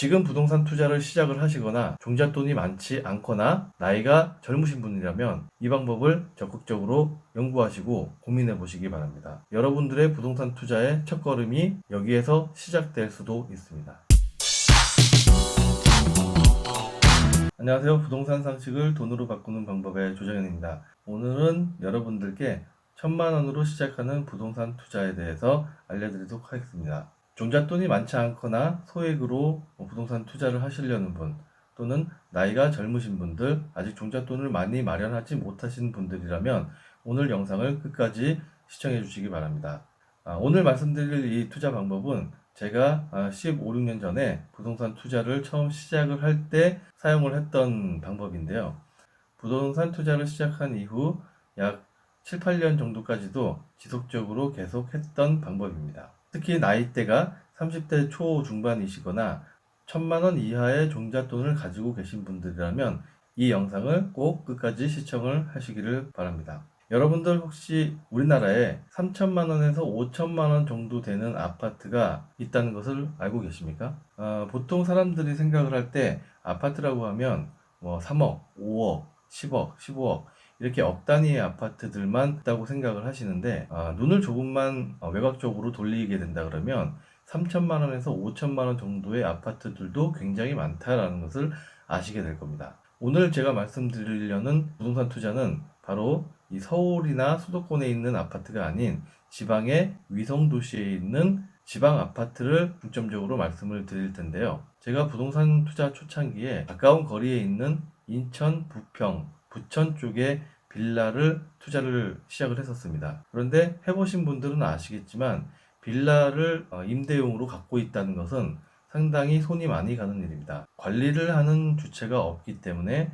지금 부동산 투자를 시작을 하시거나 종잣돈이 많지 않거나 나이가 젊으신 분이라면 이 방법을 적극적으로 연구하시고 고민해 보시기 바랍니다. 여러분들의 부동산 투자의 첫걸음이 여기에서 시작될 수도 있습니다. 안녕하세요. 부동산 상식을 돈으로 바꾸는 방법의 조정현입니다. 오늘은 여러분들께 천만 원으로 시작하는 부동산 투자에 대해서 알려드리도록 하겠습니다. 종잣돈이 많지 않거나 소액으로 뭐 부동산 투자를 하시려는 분 또는 나이가 젊으신 분들 아직 종잣돈을 많이 마련하지 못하신 분들이라면 오늘 영상을 끝까지 시청해 주시기 바랍니다. 아, 오늘 말씀드릴 이 투자 방법은 제가 아, 15, 16년 전에 부동산 투자를 처음 시작을 할 때 사용을 했던 방법인데요. 부동산 투자를 시작한 이후 약 7, 8년 정도까지도 지속적으로 계속 했던 방법입니다. 특히 나이대가 30대 초 중반이시거나 천만 원 이하의 종잣돈을 가지고 계신 분들이라면 이 영상을 꼭 끝까지 시청을 하시기를 바랍니다. 여러분들 혹시 우리나라에 3천만 원에서 5천만 원 정도 되는 아파트가 있다는 것을 알고 계십니까? 어, 보통 사람들이 생각을 할 때 아파트라고 하면 뭐 3억, 5억, 10억, 15억 이렇게 억 단위의 아파트들만 있다고 생각을 하시는데 아, 눈을 조금만 어, 외곽적으로 돌리게 된다 그러면 3천만 원에서 5천만 원 정도의 아파트들도 굉장히 많다라는 것을 아시게 될 겁니다. 오늘 제가 말씀드리려는 부동산 투자는 바로 이 서울이나 수도권에 있는 아파트가 아닌 지방의 위성 도시에 있는 지방 아파트를 중점적으로 말씀을 드릴 텐데요. 제가 부동산 투자 초창기에 가까운 거리에 있는 인천, 부평, 부천 쪽에 빌라를 투자를 시작을 했었습니다. 그런데 해보신 분들은 아시겠지만 빌라를 어, 임대용으로 갖고 있다는 것은 상당히 손이 많이 가는 일입니다. 관리를 하는 주체가 없기 때문에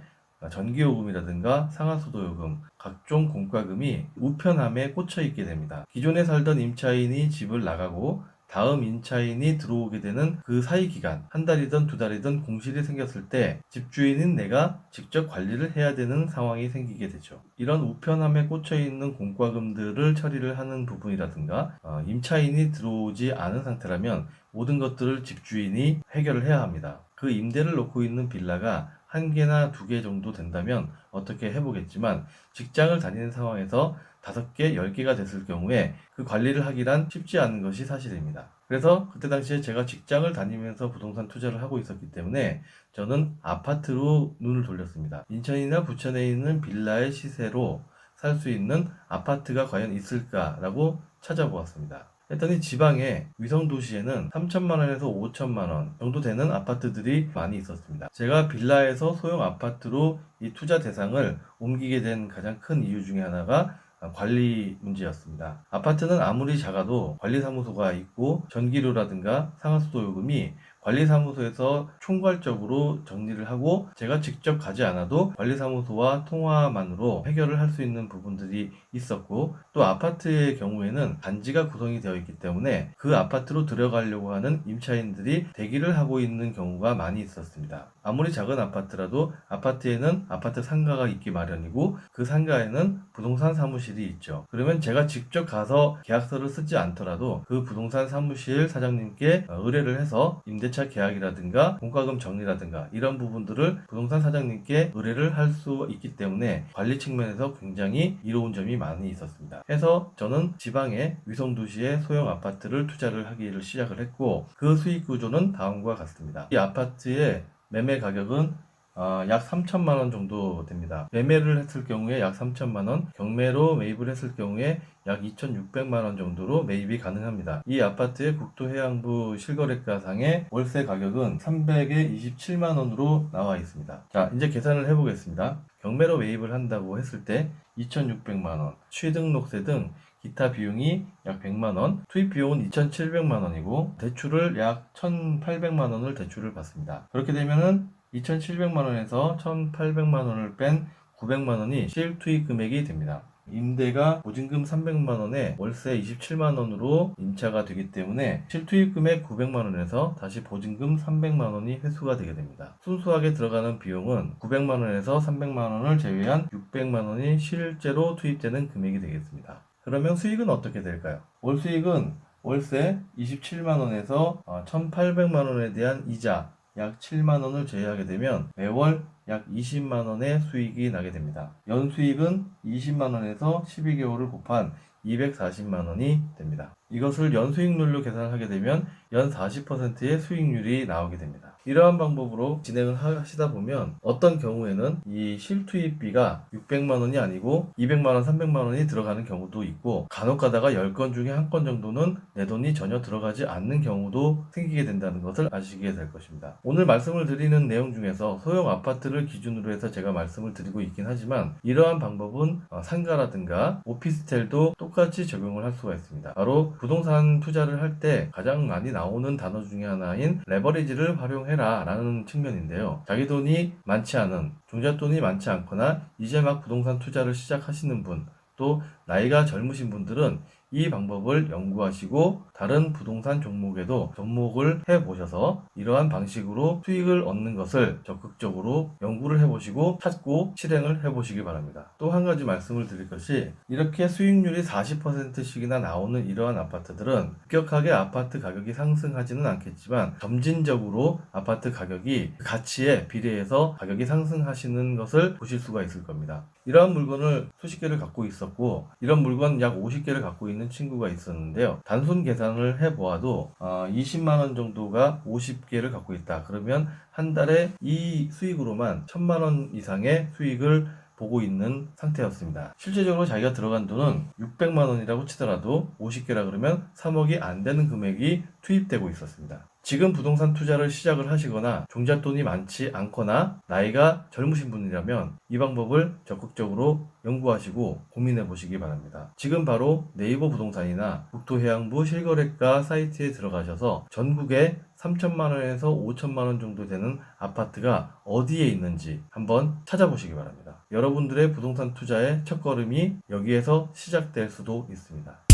전기요금이라든가 상하수도요금, 각종 공과금이 우편함에 꽂혀 있게 됩니다. 기존에 살던 임차인이 집을 나가고 다음 임차인이 들어오게 되는 그 사이 기간, 한 달이든 두 달이든 공실이 생겼을 때 집주인인 내가 직접 관리를 해야 되는 상황이 생기게 되죠. 이런 우편함에 꽂혀 있는 공과금들을 처리를 하는 부분이라든가 어, 임차인이 들어오지 않은 상태라면 모든 것들을 집주인이 해결을 해야 합니다. 그 임대를 놓고 있는 빌라가 한 개나 두 개 정도 된다면 어떻게 해보겠지만 직장을 다니는 상황에서 다섯 개, 열 개가 됐을 경우에 그 관리를 하기란 쉽지 않은 것이 사실입니다. 그래서 그때 당시에 제가 직장을 다니면서 부동산 투자를 하고 있었기 때문에 저는 아파트로 눈을 돌렸습니다. 인천이나 부천에 있는 빌라의 시세로 살 수 있는 아파트가 과연 있을까라고 찾아보았습니다. 했더니 지방의 위성 도시에는 3천만 원에서 5천만 원 정도 되는 아파트들이 많이 있었습니다. 제가 빌라에서 소형 아파트로 이 투자 대상을 옮기게 된 가장 큰 이유 중에 하나가 관리 문제였습니다. 아파트는 아무리 작아도 관리사무소가 있고 전기료라든가 상하수도 요금이 관리사무소에서 총괄적으로 정리를 하고 제가 직접 가지 않아도 관리사무소와 통화만으로 해결을 할 수 있는 부분들이 있었고 또 아파트의 경우에는 단지가 구성이 되어 있기 때문에 그 아파트로 들어가려고 하는 임차인들이 대기를 하고 있는 경우가 많이 있었습니다. 아무리 작은 아파트라도 아파트에는 아파트 상가가 있기 마련이고 그 상가에는 부동산 사무실이 있죠. 그러면 제가 직접 가서 계약서를 쓰지 않더라도 그 부동산 사무실 사장님께 의뢰를 해서 임대 차 계약이라든가 공과금 정리라든가 이런 부분들을 부동산 사장님께 의뢰를 할 수 있기 때문에 관리 측면에서 굉장히 이로운 점이 많이 있었습니다. 해서 저는 지방의 위성 도시의 소형 아파트를 투자를 하기를 시작을 했고 그 수익 구조는 다음과 같습니다. 이 아파트의 매매 가격은 어, 약 3천만 원 정도 됩니다. 매매를 했을 경우에 약 3천만 원, 경매로 매입을 했을 경우에 약 2,600만 원 정도로 매입이 가능합니다. 이 아파트의 국토해양부 실거래가상의 월세 가격은 327만 원으로 나와 있습니다. 자, 이제 계산을 해보겠습니다. 경매로 매입을 한다고 했을 때 2,600만 원, 취등록세 등 기타 비용이 약 100만 원, 투입 비용은 2,700만 원이고 대출을 약 1,800만 원을 대출을 받습니다. 그렇게 되면은 2,700만 원에서 1,800만 원을 뺀 900만 원이 실투입 금액이 됩니다. 임대가 보증금 300만 원에 월세 27만 원으로 임차가 되기 때문에 실투입 금액 900만 원에서 다시 보증금 300만 원이 회수가 되게 됩니다. 순수하게 들어가는 비용은 900만 원에서 300만 원을 제외한 600만 원이 실제로 투입되는 금액이 되겠습니다. 그러면 수익은 어떻게 될까요? 월 수익은 월세 27만 원에서 1,800만 원에 대한 이자 약 7만 원을 제외하게 되면 매월 약 20만 원의 수익이 나게 됩니다. 연 수익은 20만 원에서 12개월을 곱한 240만 원이 됩니다. 이것을 연 수익률로 계산을 하게 되면 연 40%의 수익률이 나오게 됩니다. 이러한 방법으로 진행을 하시다 보면 어떤 경우에는 이 실투입비가 600만 원이 아니고 200만 원, 300만 원이 들어가는 경우도 있고 간혹 가다가 10건 중에 한 건 정도는 내 돈이 전혀 들어가지 않는 경우도 생기게 된다는 것을 아시게 될 것입니다. 오늘 말씀을 드리는 내용 중에서 소형 아파트를 기준으로 해서 제가 말씀을 드리고 있긴 하지만 이러한 방법은 어, 상가라든가 오피스텔도 똑같이 적용을 할 수가 있습니다. 바로 부동산 투자를 할 때 가장 많이 나오는 단어 중에 하나인 레버리지를 활용해라 라는 측면인데요. 자기 돈이 많지 않은 종잣돈이 많지 않거나 이제 막 부동산 투자를 시작하시는 분 또 나이가 젊으신 분들은 이 방법을 연구하시고 다른 부동산 종목에도 접목을 해 보셔서 이러한 방식으로 수익을 얻는 것을 적극적으로 연구를 해 보시고 찾고 실행을 해 보시기 바랍니다. 또 한 가지 말씀을 드릴 것이 이렇게 수익률이 40%씩이나 나오는 이러한 아파트들은 급격하게 아파트 가격이 상승하지는 않겠지만 점진적으로 아파트 가격이 그 가치에 비례해서 가격이 상승하시는 것을 보실 수가 있을 겁니다. 이러한 물건을 수십 개를 갖고 있었고 이런 물건 약 50개를 갖고 있는 친구가 있었는데요. 단순 계산을 해보아도 어, 20만 원 정도가 50개를 갖고 있다. 그러면 한 달에 이 수익으로만 1000만 원 이상의 수익을 보고 있는 상태였습니다. 실제적으로 자기가 들어간 돈은 600만 원이라고 치더라도 50개라 그러면 3억이 안 되는 금액이 투입되고 있었습니다. 지금 부동산 투자를 시작을 하시거나 종잣돈이 많지 않거나 나이가 젊으신 분이라면 이 방법을 적극적으로 연구하시고 고민해 보시기 바랍니다. 지금 바로 네이버 부동산이나 국토해양부 실거래가 사이트에 들어가셔서 전국에 3천만 원에서 5천만 원 정도 되는 아파트가 어디에 있는지 한번 찾아보시기 바랍니다. 여러분들의 부동산 투자의 첫걸음이 여기에서 시작될 수도 있습니다.